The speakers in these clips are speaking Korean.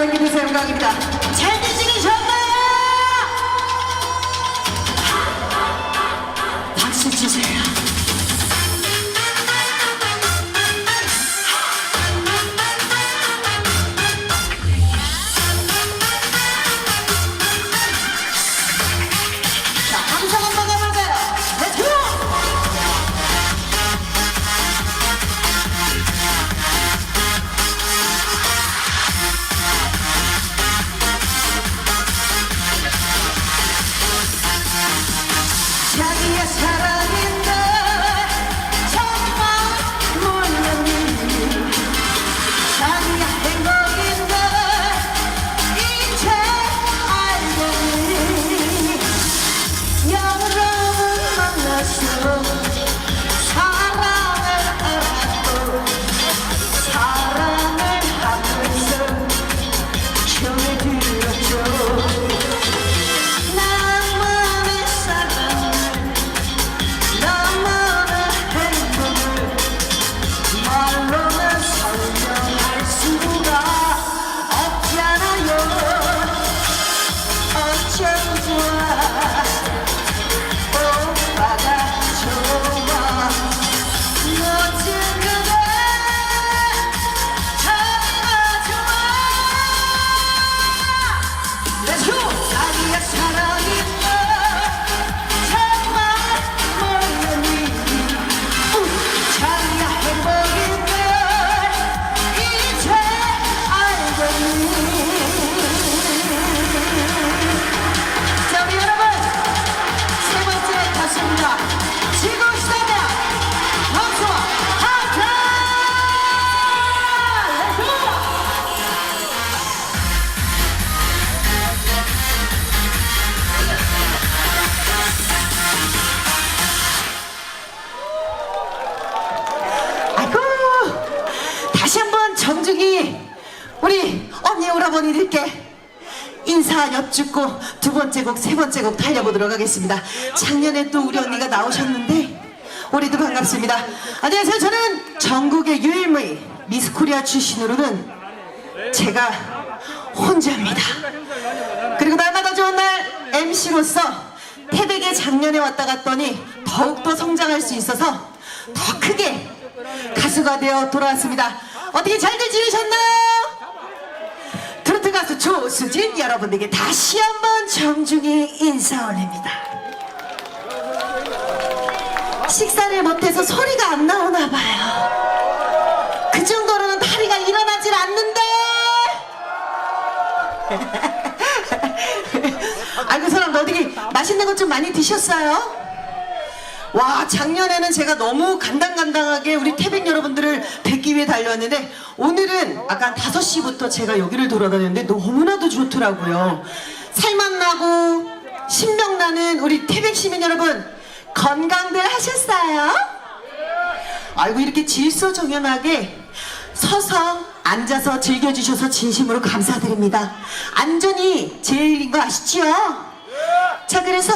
연기부 만 언니 오라버니들께 인사 여쭙고 두 번째 곡 세 번째 곡 달려보도록 하겠습니다. 작년에 또 우리 언니가 나오셨는데 올해도 반갑습니다. 안녕하세요. 저는 전국의 유일무이 미스코리아 출신으로는 제가 혼자입니다. 그리고 날마다 좋은 날 MC로서 태백에 작년에 왔다 갔더니 더욱더 성장할 수 있어서 더 크게 가수가 되어 돌아왔습니다. 어떻게 잘들 지내셨나요? 조수진 여러분에게 다시 한번 정중히 인사 올립니다. 식사를 못해서 소리가 안 나오나 봐요. 그 정도로는 다리가 일어나질 않는데. 아이고 사람 어떻게 맛있는 것 좀 많이 드셨어요? 와 작년에는 제가 너무 간당간당하게 우리 태백 여러분들을 뵙기 위해 달려왔는데 오늘은 아까 5시부터 제가 여기를 돌아다녔는데 너무나도 좋더라고요 살맛나고 신명나는 우리 태백 시민 여러분 건강들 하셨어요? 아이고 이렇게 질서정연하게 서서 앉아서 즐겨주셔서 진심으로 감사드립니다 안전이 제일인 거 아시죠? 자 그래서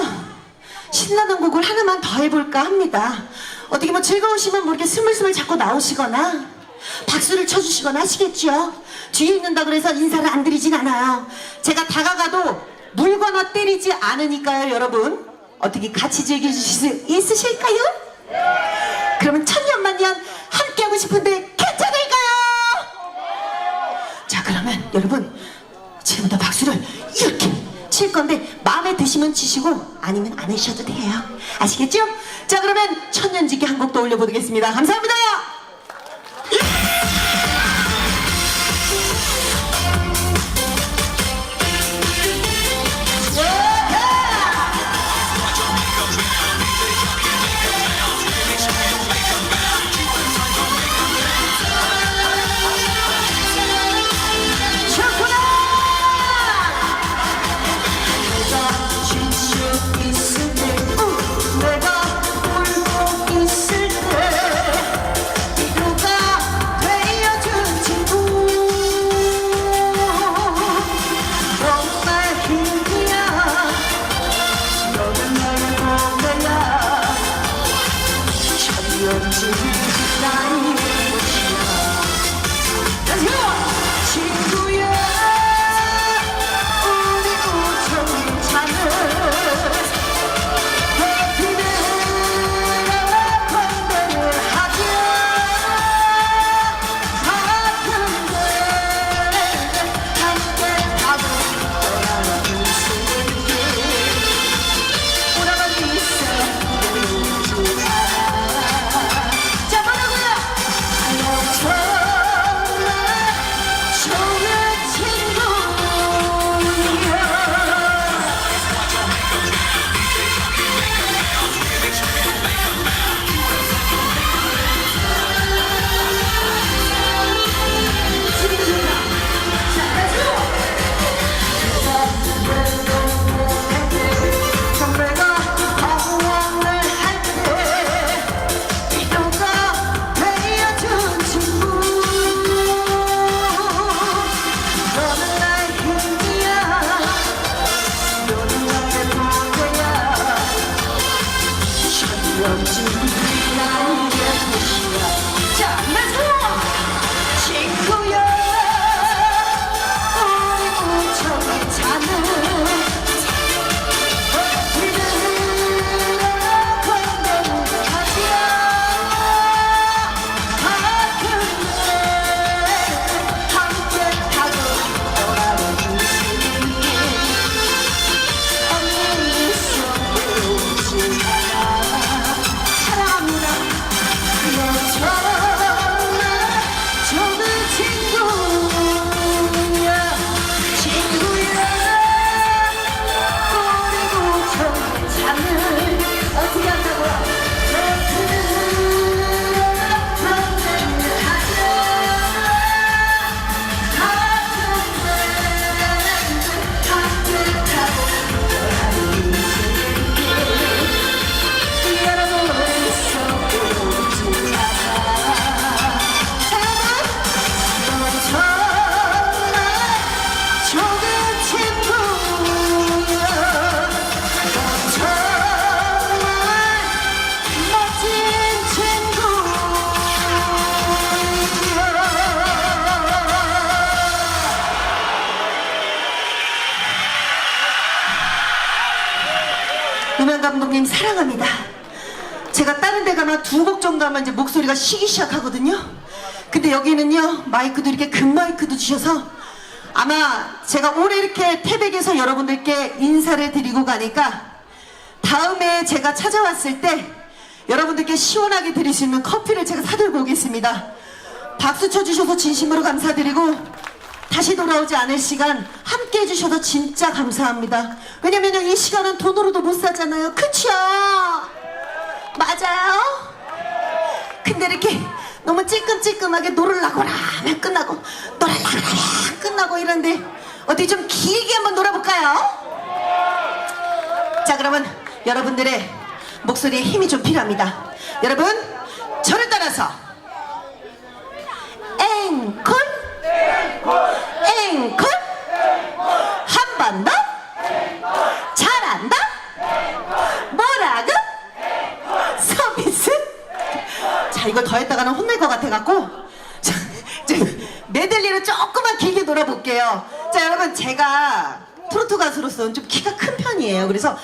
신나는 곡을 하나만 더 해볼까 합니다. 어떻게 뭐 즐거우시면 뭐 이렇게 스물스물 자꾸 나오시거나 박수를 쳐주시거나 하시겠죠? 뒤에 있는다 그래서 인사를 안 드리진 않아요. 제가 다가가도 물거나 때리지 않으니까요, 여러분. 어떻게 같이 즐겨주실 수 있으실까요? 그러면 천년만년 함께하고 싶은데 괜찮을까요? 자, 그러면 여러분 지금부터 박수를 이렇게 칠 건데 마음에 드시면 치시고 아니면 안 하셔도 돼요. 아시겠죠? 자 그러면 천년지기 한 곡 더 올려보겠습니다. 감사합니다. 사랑합니다. 제가 다른 데 가면 두 곡 정도 하면 이제 목소리가 쉬기 시작하거든요. 근데 여기는요, 마이크도 이렇게 금 마이크도 주셔서 아마 제가 올해 이렇게 태백에서 여러분들께 인사를 드리고 가니까 다음에 제가 찾아왔을 때 여러분들께 시원하게 드릴 수 있는 커피를 제가 사들고 오겠습니다. 박수 쳐주셔서 진심으로 감사드리고 다시 돌아오지 않을 시간 함께 해주셔서 진짜 감사합니다. 왜냐면요 이 시간은 돈으로도 못 사잖아요. 그쵸? 맞아요? 근데 이렇게 너무 찔끔찔끔하게 하면 끝나고 놀으려고라 하면 끝나고 이런데 어디 좀 길게 한번 놀아볼까요? 자 그러면 여러분들의 목소리에 힘이 좀 필요합니다. 여러분 저를 따라서 앵콜 앵콜? 한 번 더? 잘한다? 뭐라고? 서비스? 자 이거 더 했다가는 혼날 것 같아 갖고 자, 이제 메들리로 조금만 길게 놀아볼게요. 자 여러분 제가 트로트 가수로서는 좀 키가 큰 편이에요. 그래서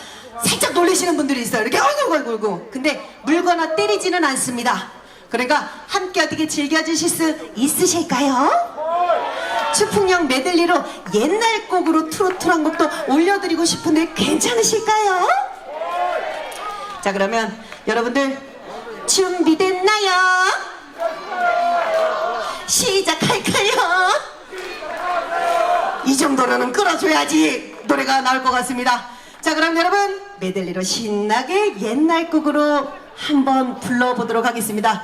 살짝 놀리시는 분들이 있어요. 이렇게 어이구 근데 물거나 때리지는 않습니다. 그러니까 함께 어떻게 즐겨주실 수 있으실까요? 추풍령 메들리로 옛날 곡으로 트로트 한 곡도 올려드리고 싶은데 괜찮으실까요? 자 그러면 여러분들 준비됐나요? 시작할까요? 이 정도로는 끌어줘야지 노래가 나올 것 같습니다. 자 그럼 여러분 메들리로 신나게 옛날 곡으로 한번 불러보도록 하겠습니다.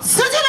수진아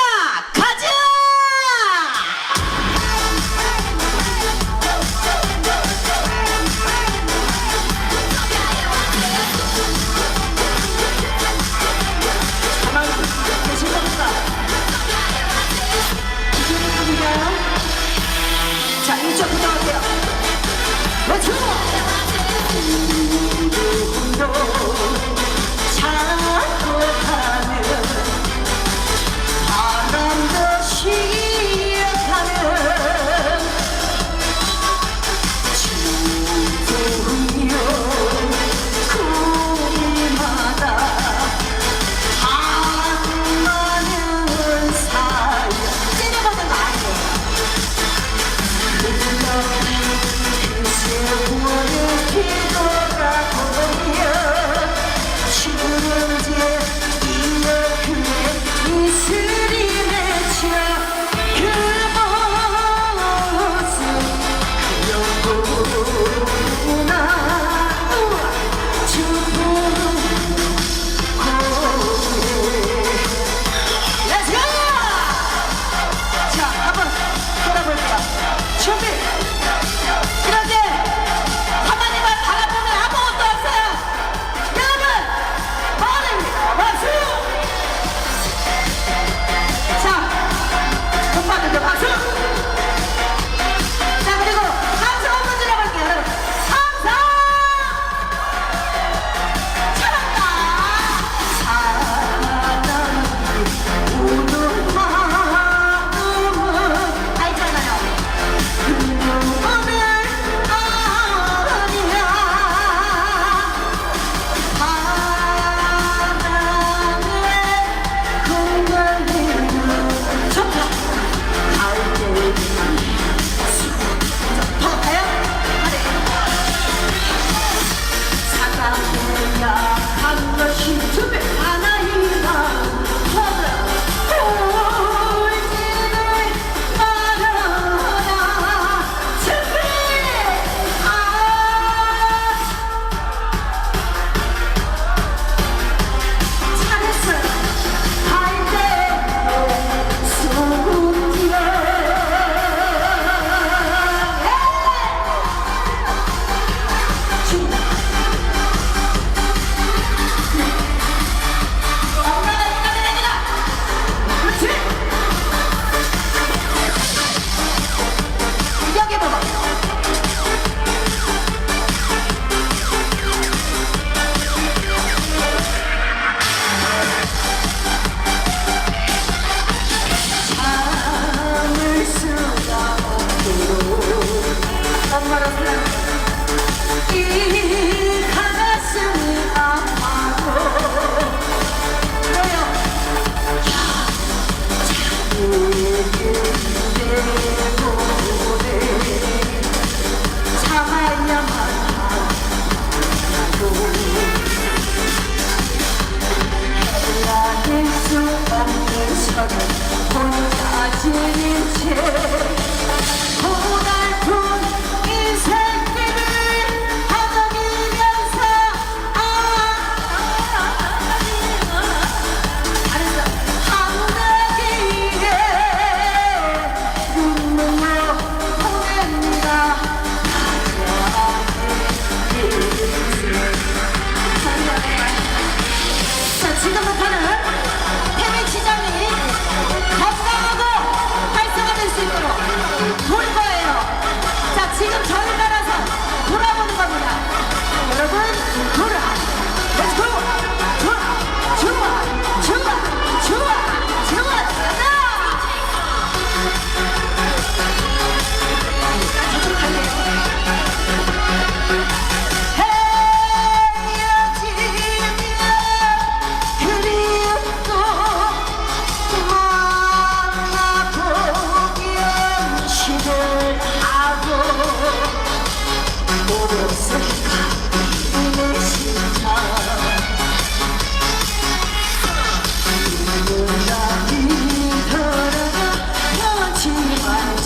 no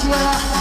well.